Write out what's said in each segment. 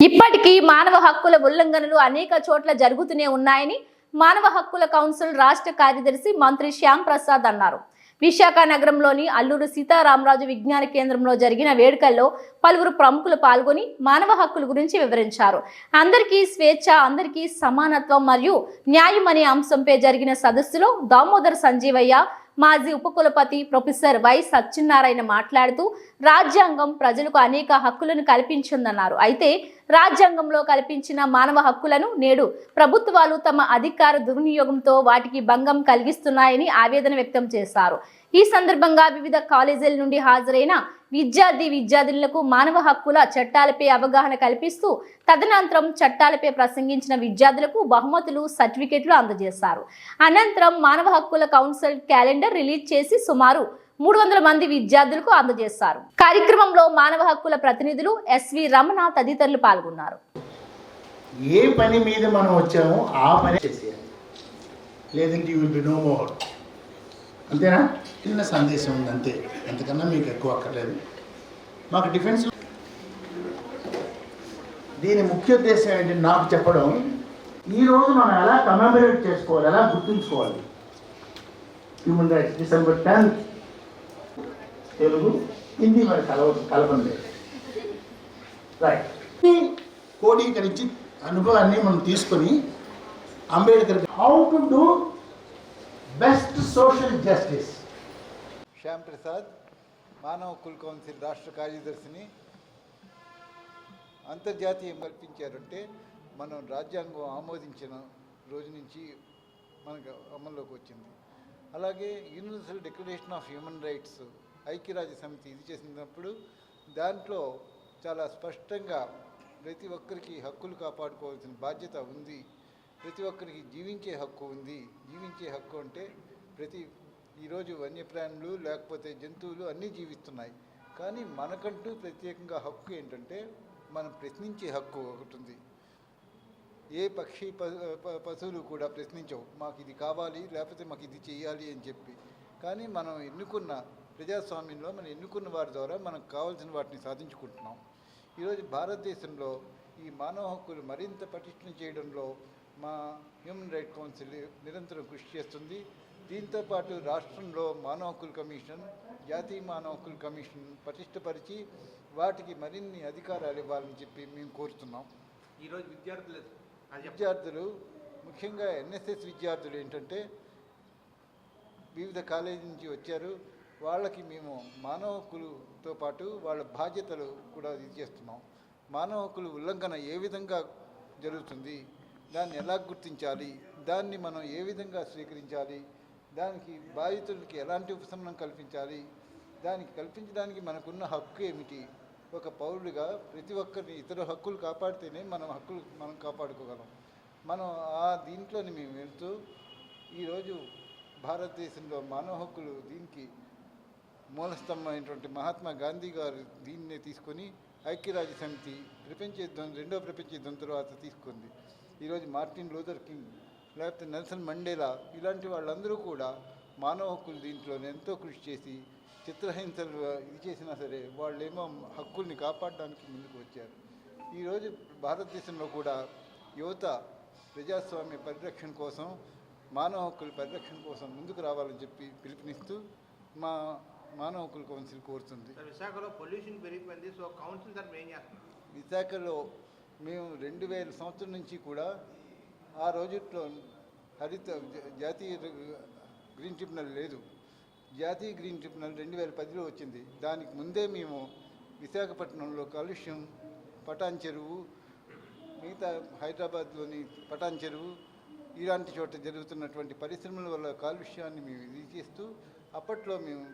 ఇప్పటికీ మానవ హక్కుల ఉల్లంఘనలు అనేక చోట్ల జరుగుతూనే ఉన్నాయని మానవ హక్కుల కౌన్సిల్ రాష్ట్ర కార్యదర్శి మంత్రి శ్యామ్ ప్రసాద్ అన్నారు. విశాఖ నగరంలోని అల్లూరు సీతారామరాజు విజ్ఞాన కేంద్రంలో జరిగిన వేడుకల్లో పలువురు ప్రముఖులు పాల్గొని మానవ హక్కుల గురించి వివరించారు. అందరికీ స్వేచ్ఛ అందరికీ సమానత్వం మరియు న్యాయం అనే అంశంపై జరిగిన సదస్సులో దామోదర్ సంజీవయ్య మాజీ ఉపకులపతి ప్రొఫెసర్ వై సత్యనారాయణ మాట్లాడుతూ రాజ్యాంగం ప్రజలకు అనేక హక్కులను కల్పించిందన్నారు. అయితే రాజ్యాంగంలో కల్పించిన మానవ హక్కులను నేడు ప్రభుత్వాలు తమ అధికార దుర్వినియోగంతో వాటికి భంగం కలిగిస్తున్నాయని ఆవేదన వ్యక్తం చేశారు. ఈ సందర్భంగా వివిధ కాలేజీల నుండి హాజరైన విద్యార్థి విద్యార్థినులకు మానవ హక్కుల చట్టాలపై అవగాహన కల్పిస్తూ తదనంతరం చట్టాలపై ప్రసంగించిన విద్యార్థులకు బహుమతులు సర్టిఫికెట్లు అందజేశారు. అనంతరం మానవ హక్కుల కౌన్సిల్ క్యాలెండర్ రిలీజ్ చేసి సుమారు మూడు వందల మంది విద్యార్థులకు అందజేశారు. కార్యక్రమంలో మానవ హక్కుల ప్రతినిధులు ఎస్వి రమణ తదితరులు పాల్గొన్నారు. ఏ పని మీద మనం వచ్చామో ఆ పని చేసేయాలి. లేదంటే you will be no more అంతేనా? చిన్న సందేశం ఉంది అంతే. అంతకన్నా మీకు ఎక్కువ అక్కర్లేదు. మాకు డిఫెన్స్ దీని ముఖ్య ఉద్దేశం ఏంటి నాకు చెప్పడం ఈ రోజు మనం ఎలా కమెమరేట్ చేసుకోవాలి ఎలా గుర్తుంచుకోవాలి? Human rights December tenth Telugu Hindi మరి కలవ కలపండి. రైట్ కోడీకరించి అనుభవాన్ని మనం తీసుకొని Ambedkar how to do best social justice. Shyam Prasad మానవ కుల్ కౌన్సిల్ రాష్ట్ర కార్యదర్శిని. అంతర్జాతీయం కల్పించారంటే మనం రాజ్యాంగం ఆమోదించిన రోజు నుంచి మనకు అమల్లోకి వచ్చింది. అలాగే universal declaration of human rights ఐక్యరాజ్య సమితి ఇది చేసినప్పుడు దాంట్లో చాలా స్పష్టంగా ప్రతి ఒక్కరికి హక్కులు కాపాడుకోవాల్సిన బాధ్యత ఉంది. ప్రతి ఒక్కరికి జీవించే హక్కు ఉంది. జీవించే హక్కు అంటే ప్రతి ఈరోజు వన్యప్రాణులు లేకపోతే జంతువులు అన్నీ జీవిస్తున్నాయి. కానీ మనకంటూ ప్రత్యేకంగా హక్కు ఏంటంటే మనం ప్రశ్నించే హక్కు ఒకటి ఉంది. ఏ పక్షి ప- ప- పశువులు కూడా ప్రశ్నించవు. మాకు ఇది కావాలి లేకపోతే మాకు ఇది చేయాలి అని చెప్పి. కానీ మనం ఎన్నుకున్న ప్రజాస్వామ్యంలో మనం ఎన్నుకున్న వారి ద్వారా మనకు కావాల్సిన వాటిని సాధించుకుంటున్నాం. ఈరోజు భారతదేశంలో ఈ మానవ హక్కులు మరింత పటిష్టం చేయడంలో మా హ్యూమన్ రైట్ కౌన్సిల్ నిరంతరం కృషి చేస్తుంది. దీంతో పాటు రాష్ట్రంలో మానవ హక్కుల కమిషన్ జాతీయ మానవ హక్కుల కమిషన్ పటిష్టపరిచి వాటికి మరిన్ని అధికారాలు ఇవ్వాలని చెప్పి మేము కోరుతున్నాం. ఈరోజు విద్యార్థులు విద్యార్థులు ముఖ్యంగా ఎన్ఎస్ఎస్ విద్యార్థులు ఏంటంటే వివిధ కాలేజీ నుంచి వచ్చారు. వాళ్ళకి మేము మానవ హక్కులతో పాటు వాళ్ళ బాధ్యతలు కూడా ఇది చేస్తున్నాం. మానవ హక్కులు ఉల్లంఘన ఏ విధంగా జరుగుతుంది? దాన్ని ఎలా గుర్తించాలి? దాన్ని మనం ఏ విధంగా స్వీకరించాలి? దానికి బాధితులకి ఎలాంటి ఉపశమనం కల్పించాలి? దానికి కల్పించడానికి మనకున్న హక్కు ఏమిటి? ఒక పౌరుడిగా ప్రతి ఒక్కరిని ఇతర హక్కులు కాపాడితేనే మనం హక్కులు మనం కాపాడుకోగలం. మనం ఆ దీంట్లోని మేము వెళ్తూ ఈరోజు భారతదేశంలో మానవ హక్కులు దీనికి మూలస్తంభమైనటువంటి మహాత్మా గాంధీ గారు దీన్నే తీసుకొని ఐక్యరాజ్య సమితి ప్రపంచ యుద్ధం రెండో ప్రపంచ యుద్ధం తర్వాత తీసుకుంది. ఈరోజు మార్టిన్ లూథర్ కింగ్ లేకపోతే నెల్సన్ మండేలా ఇలాంటి వాళ్ళందరూ కూడా మానవ హక్కులు దీంట్లో ఎంతో కృషి చేసి చిత్రహింసలు ఇది చేసినా సరే వాళ్ళేమో హక్కుల్ని కాపాడడానికి ముందుకు వచ్చారు. ఈరోజు భారతదేశంలో కూడా యువత ప్రజాస్వామ్య పరిరక్షణ కోసం మానవ హక్కుల పరిరక్షణ కోసం ముందుకు రావాలని చెప్పి పిలుపునిస్తూ మా మానవ హక్కుల కౌన్సిల్ కోరుతుంది. విశాఖలో పొల్యూషన్ పెరిగిపోయింది సో కౌన్సిల్ విశాఖలో మేము రెండు వేల సంవత్సరం నుంచి కూడా ఆ రోజుల్లో హరిత జాతీయ గ్రీన్ ట్రిబ్యునల్ లేదు. జాతీయ గ్రీన్ ట్రిబ్యునల్ రెండు వేల పదిలో వచ్చింది. దానికి ముందే మేము విశాఖపట్నంలో కాలుష్యం పటాన్ చెరువు మిగతా హైదరాబాద్లోని పటాన్ చెరువు ఇలాంటి చోట జరుగుతున్నటువంటి పరిశ్రమల వల్ల కాలుష్యాన్ని మేము ఇది చేస్తూ అప్పట్లో మేము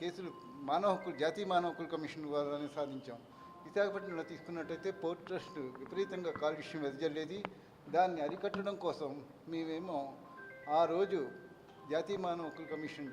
కేసులు మానవ హక్కులు జాతీయ మానవ హక్కుల కమిషన్ ద్వారానే సాధించాం. విశాఖపట్నంలో తీసుకున్నట్టయితే పోర్ట్ ట్రస్ట్ విపరీతంగా కాలుష్యం వెదజల్లేది. దాన్ని అరికట్టడం కోసం మేమేమో ఆ రోజు జాతీయ మానవ హక్కుల కమిషన్